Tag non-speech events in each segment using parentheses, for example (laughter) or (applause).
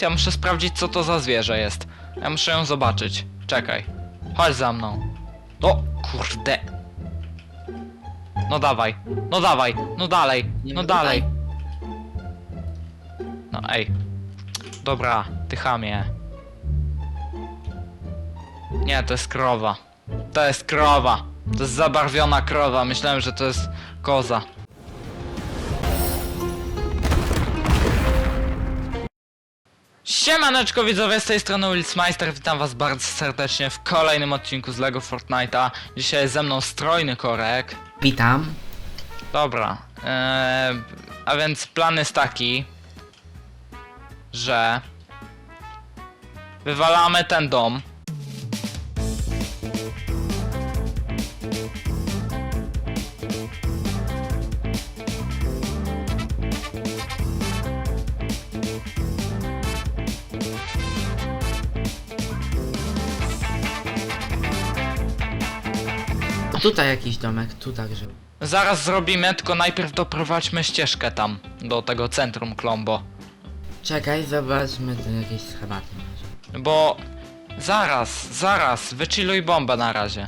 Ja muszę sprawdzić, co to za zwierzę jest. Ja muszę ją zobaczyć. Czekaj. Chodź za mną. O, kurde. No dawaj, no dawaj, no dalej, no dalej. No ej. Dobra, ty chamie. Nie, to jest krowa. To jest krowa. To jest zabarwiona krowa. Myślałem, że to jest koza. Siemaneczko widzowie, z tej strony Wilsmeister, witam was bardzo serdecznie w kolejnym odcinku z LEGO Fortnite'a. Dzisiaj jest ze mną strojny korek. Witam. Dobra, eee, a więc plan jest taki, że wywalamy ten dom. Tutaj jakiś domek, tu także. Zaraz zrobimy, tylko najpierw doprowadźmy ścieżkę tam, do tego centrum Klombo. Czekaj, zobaczmy tu jakieś schematy może. Bo zaraz, zaraz, wychilluj bombę na razie.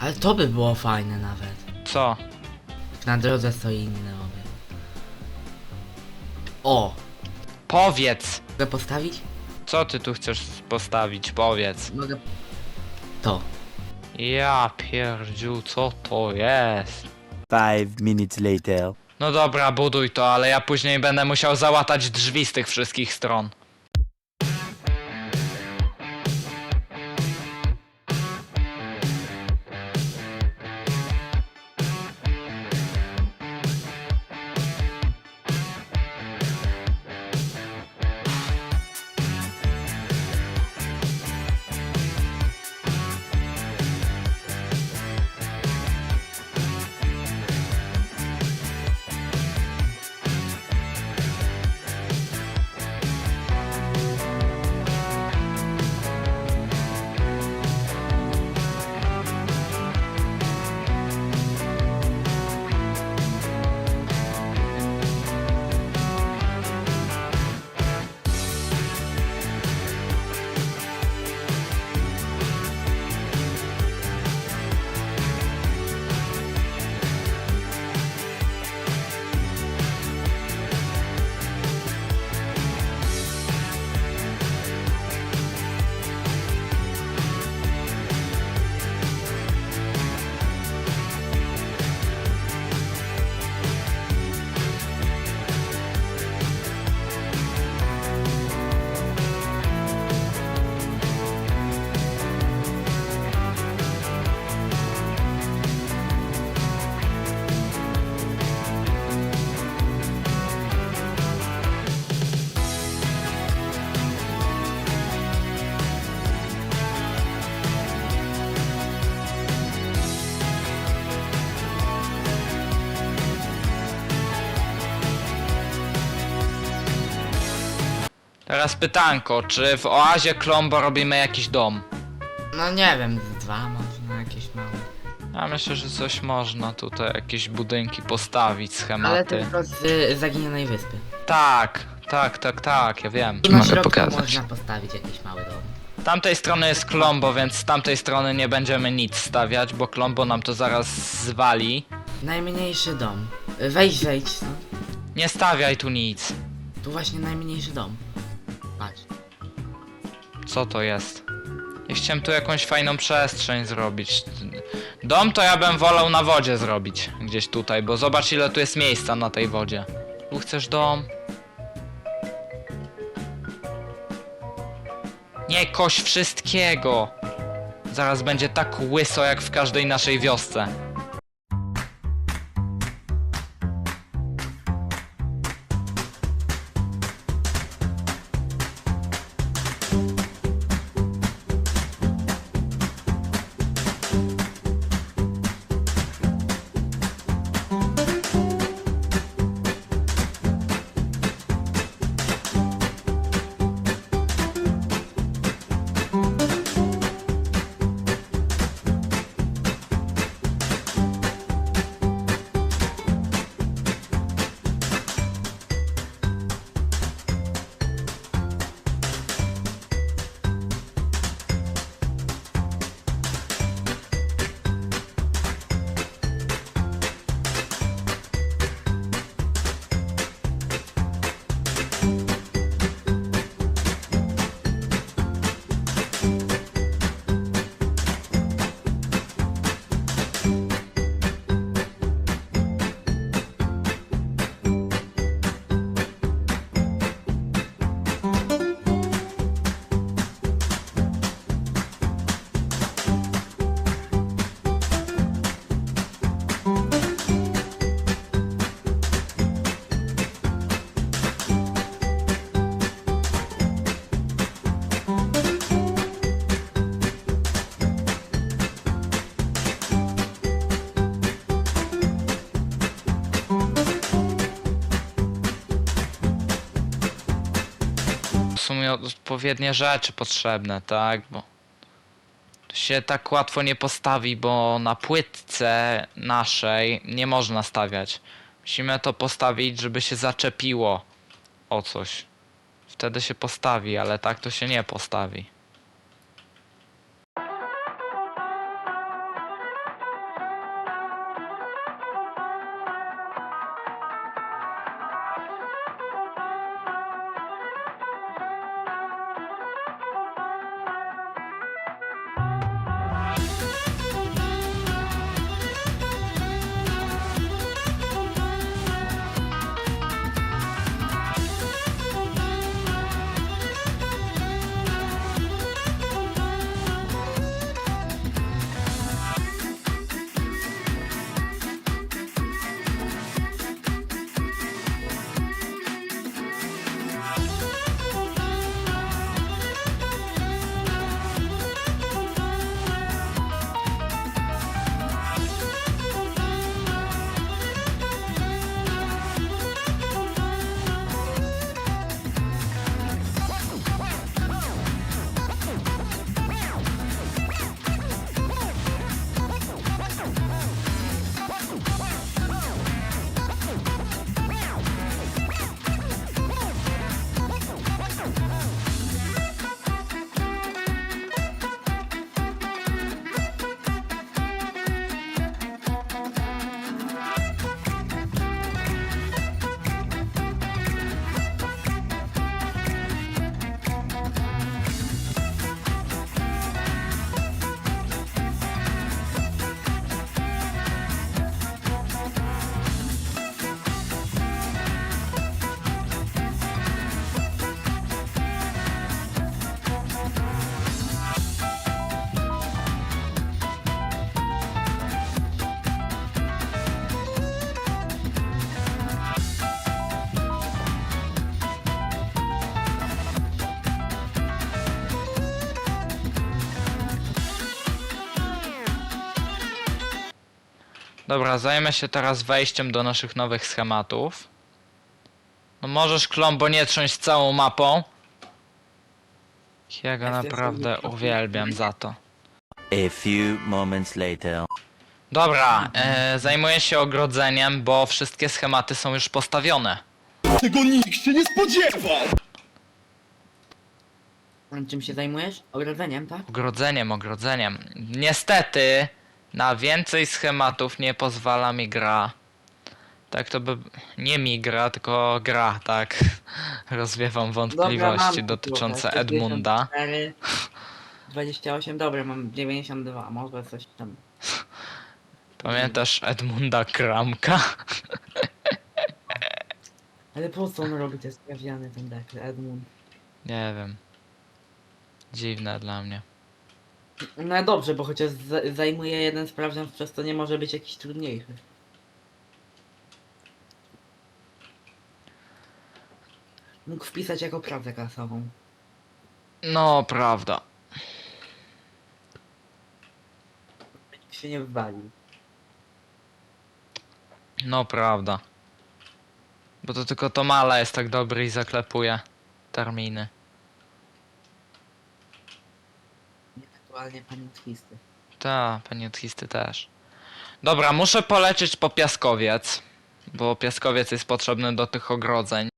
Ale to by było fajne nawet. Co? Na drodze stoi inny obiekt. O! Powiedz! Mogę postawić? Co ty tu chcesz postawić? Powiedz. Mogę... To. Ja pierdziu, co to jest? Five minutes later. No dobra, buduj to, ale ja później będę musiał załatać drzwi z tych wszystkich stron. Teraz pytanko, czy w oazie Klombo robimy jakiś dom? No nie wiem, dwa może, jakieś małe. Ja myślę, że coś można tutaj, jakieś budynki postawić, Ale schematy. tylko z y, zaginionej wyspy. Tak, tak, tak, tak, ja wiem. Na Mogę środku pokazać. można postawić jakiś mały dom. Z tamtej strony jest Klombo, więc z tamtej strony nie będziemy nic stawiać, bo Klombo nam to zaraz zwali. Najmniejszy dom. Y, Wejdź, wejdź, no. Nie stawiaj tu nic. Tu właśnie najmniejszy dom. Patrz. Co to jest? Ja chciałem tu jakąś fajną przestrzeń zrobić. Dom to ja bym wolał na wodzie zrobić. Gdzieś tutaj, bo zobacz ile tu jest miejsca na tej wodzie. Tu chcesz dom? Nie koś wszystkiego. Zaraz będzie tak łyso jak w każdej naszej wiosce. Są mi odpowiednie rzeczy potrzebne, tak? Bo się tak łatwo nie postawi, bo na płytce naszej nie można stawiać. Musimy to postawić, żeby się zaczepiło o coś. Wtedy się postawi, ale tak to się nie postawi. Dobra, zajmę się teraz wejściem do naszych nowych schematów. No możesz Klombo nie trząść całą mapą. Ja go naprawdę uwielbiam za to. A few moments later. Dobra, e, zajmuję się ogrodzeniem, bo wszystkie schematy są już postawione. Tego nikt się nie spodziewał! Czym się zajmujesz? Ogrodzeniem, tak? Ogrodzeniem, ogrodzeniem. Niestety, na więcej schematów nie pozwala mi gra. Tak to by... Nie mi gra, tylko gra, tak. (laughs) Rozwiewam wątpliwości mam dotyczące trochę, Edmunda. 64, 28, dobra, mam 92, może coś tam. Pamiętasz Edmunda Kramka? (laughs) Ale po co on robi te sprawdziany ten Edmund? Nie wiem. Dziwne dla mnie. No dobrze, bo chociaż zajmuje jeden sprawdzian, przez to nie może być jakiś trudniejszy. Mógł wpisać jako prawdę kasową. No, prawda. Nikt się nie wywalił. No, prawda. Bo to tylko Tomala jest tak dobry i zaklepuje terminy. Ewentualnie pamiętlisty. Ta, panietchisty też. Dobra, muszę polecieć po piaskowiec. Bo piaskowiec jest potrzebny do tych ogrodzeń.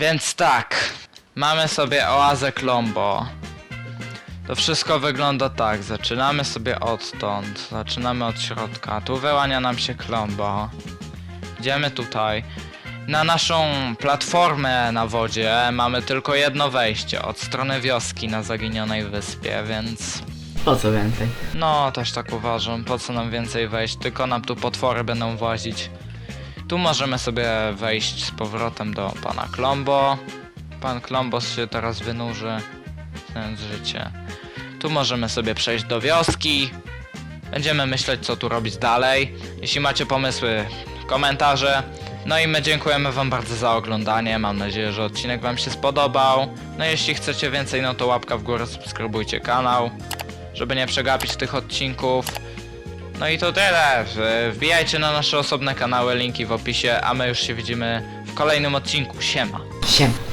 Więc tak, mamy sobie oazę Klombo. To wszystko wygląda tak, zaczynamy sobie odtąd, zaczynamy od środka, tu wyłania nam się Klombo. Idziemy tutaj. Na naszą platformę na wodzie mamy tylko jedno wejście od strony wioski na zaginionej wyspie, więc Po co więcej? no też tak uważam. Po co nam więcej wejść? Tylko nam tu potwory będą włazić. Tu możemy sobie wejść z powrotem do pana Klombo. Pan Klombos się teraz wynurzy, znając życie. Tu możemy sobie przejść do wioski. Będziemy myśleć, co tu robić dalej. Jeśli macie pomysły, komentarze. No i my dziękujemy wam bardzo za oglądanie. Mam nadzieję, że odcinek wam się spodobał. No jeśli chcecie więcej, no to łapka w górę, subskrybujcie kanał, żeby nie przegapić tych odcinków. No i to tyle. Wbijajcie na nasze osobne kanały, linki w opisie, a my już się widzimy w kolejnym odcinku. Siema. Siema.